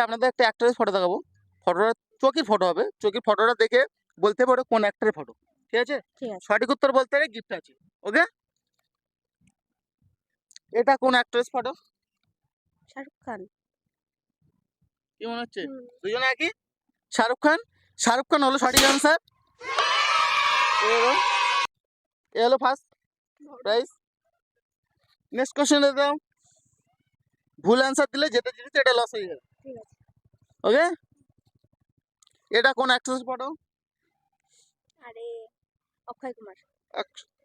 একটা আপনাদের একটা অ্যাক্টরের ফটো দেখাবো। ফটোটা চোখের ফটো হবে। চোখের ফটোটা দেখে বলতে পারো কোন অ্যাক্টরের ফটো ঠিক আছে? ঠিক আছে। সঠিক উত্তর বলতে গেলে গিফট আছে। ওকে এটা কোন অ্যাক্টরের ফটো শাহরুখ খান। কি মনে হচ্ছে? দুজনে একই? শাহরুখ খান? শাহরুখ খান হলো সঠিক আনসার এ হলো ফার্স্ট প্রাইজ নেক্সট কোশ্চেন দাও ভুল অ্যান্সার দিলে যেটা জিনিস এটা লস হয়ে যাবে। ওকে এটা কোন অ্যাক্ট্রেস ফটো আরে অক্ষয় কুমার।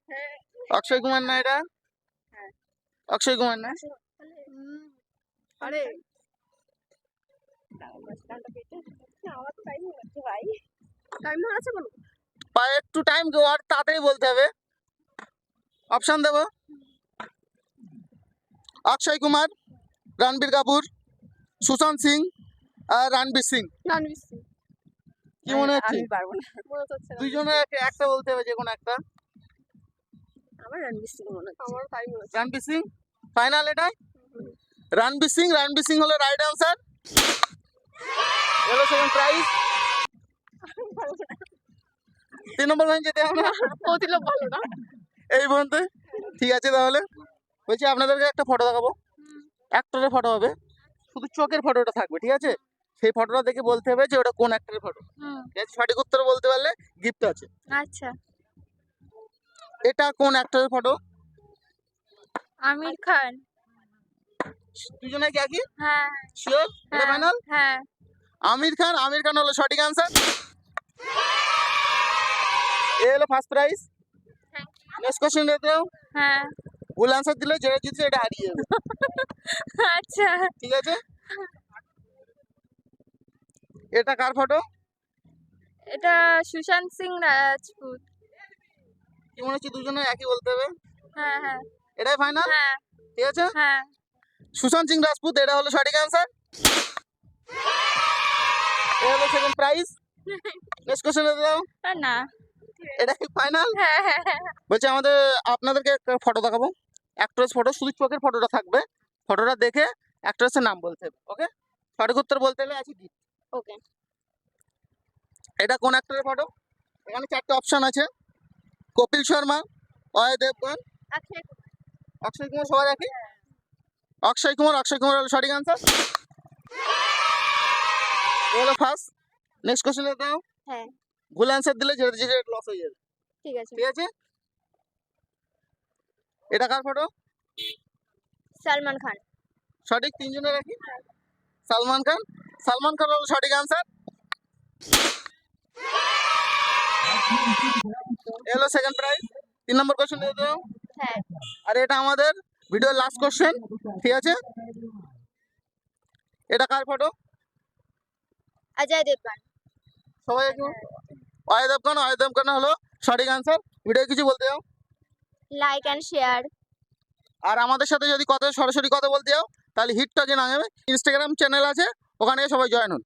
হ্যাঁ। অক্ষয় কুমার না এটা? হ্যাঁ। অক্ষয় কুমার না? আরে। টাইম একটু টাইম আর তাড়াতাড়ি বলতে হবে। অপশন দেবো? অক্ষয় কুমার রণবীর কাপুর। সুশান্ত সিং আর রণবীর সিং। রণবীর সিং। কি মনে হচ্ছে? আমি পারব না। মনে হচ্ছে না। একটা বলতে হবে যে কোনো একটা। আমার রণবীর সিং মনে হচ্ছে। আমার তাই মনে হচ্ছে। রণবীর সিং? ফাইনাল এটাই? রণবীর সিং রণবীর সিং হলো রাইট আনসার হলো সেকেন্ড প্রাইজ তিন নম্বর লাইন যেতে হবে না? ও দিল ভালো না। এই পর্যন্ত ঠিক আছে তাহলে। বলছি আপনাদেরকে একটা ফটো দেখাবো। অ্যাক্টরের ফটো হবে। শুধু চোখের ফটোটা থাকবে ঠিক আছে? সেই ফটোটা দেখে বলতে হবে যে ওটা কোন অ্যাক্টরের ফটো ঠিক আছে? সঠিক উত্তর বলতে পারলে গিফট আছে। আচ্ছা। এটা কোন অ্যাক্টরের ফটো আমির খান। দুজনে কি একই? হ্যাঁ। শিওর এটা হ্যাঁ, ফাইনাল হ্যাঁ। আমির খান আমির খান হলো সঠিক আনসার এ হলো ফার্স্ট প্রাইজ নেক্সট কোশ্চেন দাও হ্যাঁ। ভুল আনসার দিলে যেটা জিতছে এটা হারিয়ে যাবে। আচ্ছা। ঠিক আছে? এটা কার ফটো এটা সুশান্ত সিং রাজপুত। কি মনে হচ্ছে দুজনে একই বলতে হবে? হ্যাঁ হ্যাঁ। এটাই ফাইনাল হ্যাঁ। ঠিক আছে? হ্যাঁ। সুশান্ত সিং রাজপুত এটা হলো সঠিক আনসার এটা হলো সেকেন্ড প্রাইজ নেক্সট কোশ্চেন দাও। না। এটা কি ফাইনাল হ্যাঁ হ্যাঁ হ্যাঁ। বলছি আমাদের আপনাদেরকে একটা ফটো দেখাবো। অ্যাক্ট্রেস ফটো শুধু চোখের ফটোটা থাকবে। ফটোটা দেখে অ্যাক্ট্রেসের নাম বলতে হবে ওকে সঠিক উত্তর বলতে হলে আছে কি ওকে এটা কোন অ্যাক্টরের ফটো এখানে চারটে অপশন আছে। কপিল শর্মা অয় দেবগন অক্ষয় কুমার। সবাই দেখি অক্ষয় কুমার অক্ষয় কুমার হলো সঠিক আনসার হলো ফার্স্ট নেক্সট কোশ্চেন দাও। হ্যাঁ। ভুল অ্যান্সার দিলে যেটা যেটা লস হয়ে যাবে। ঠিক আছে। ঠিক আছে? এটা কার ফটো সালমান খান। সঠিক তিনজনে রাখি সালমান খান? সালমান খান হলো সঠিক আনসার এলো সেকেন্ড প্রাইজ তিন নম্বর কোশ্চেন দিয়ে দাও। হ্যাঁ। আর এটা আমাদের ভিডিওর লাস্ট কোশ্চেন ঠিক আছে? এটা কার ফটো অজয় দেবগান। সবাই একটু অয় দেবগন অয় দেবগন হলো সঠিক আনসার ভিডিও কিছু বলতে যাও লাইক অ্যান্ড শেয়ার আর আমাদের সাথে যদি কথা, সরাসরি কথা বলতে যাও তাহলে হিট টকে নামে ইনস্টাগ্রাম চ্যানেল আছে, ওখানে সবাই জয়েন হন।